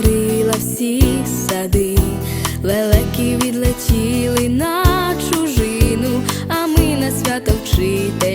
покрила всі сади. Лелеки відлетіли на чужину, а ми на свято вчителя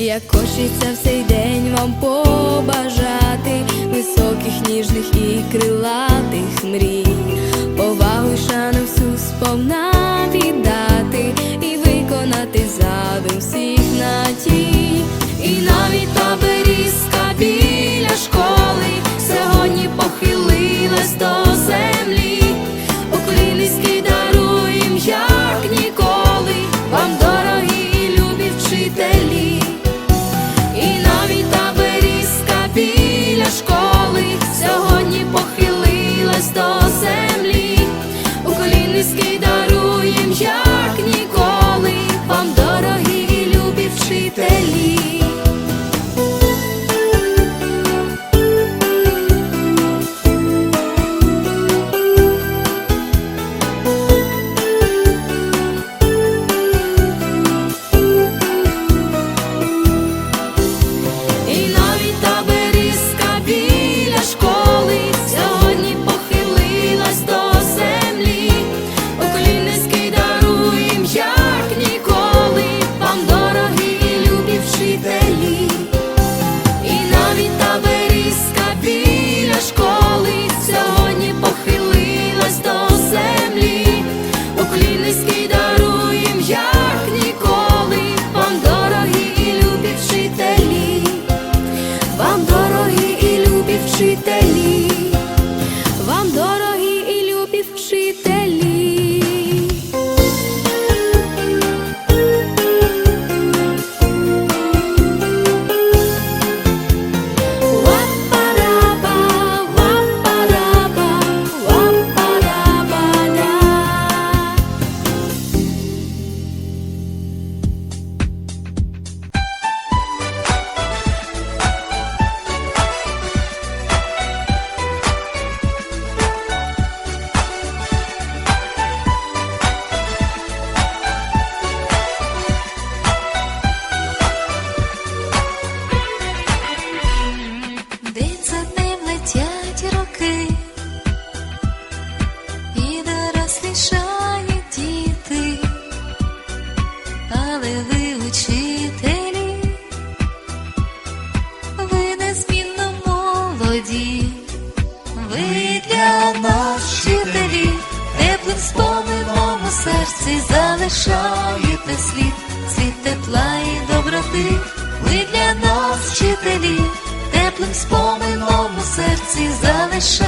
Як хочеться в цей день вам побажати високих, ніжних і крилатих мрій, повагу й шану всю сповна віддати і виконати задум всіх надій. І навіть та берізка біля школи сьогодні похилилась до землі. Уклінницький даруєм, як ніколи, вам дорогі любі вчителі. Школи дорослішають діти, але ви учителі, ви незмінно молоді, ви для нас вчителі, теплим спомином у серці залишаєте слід, слід тепла і доброти, ви для нас вчителі, теплим спомином у серці залишаєте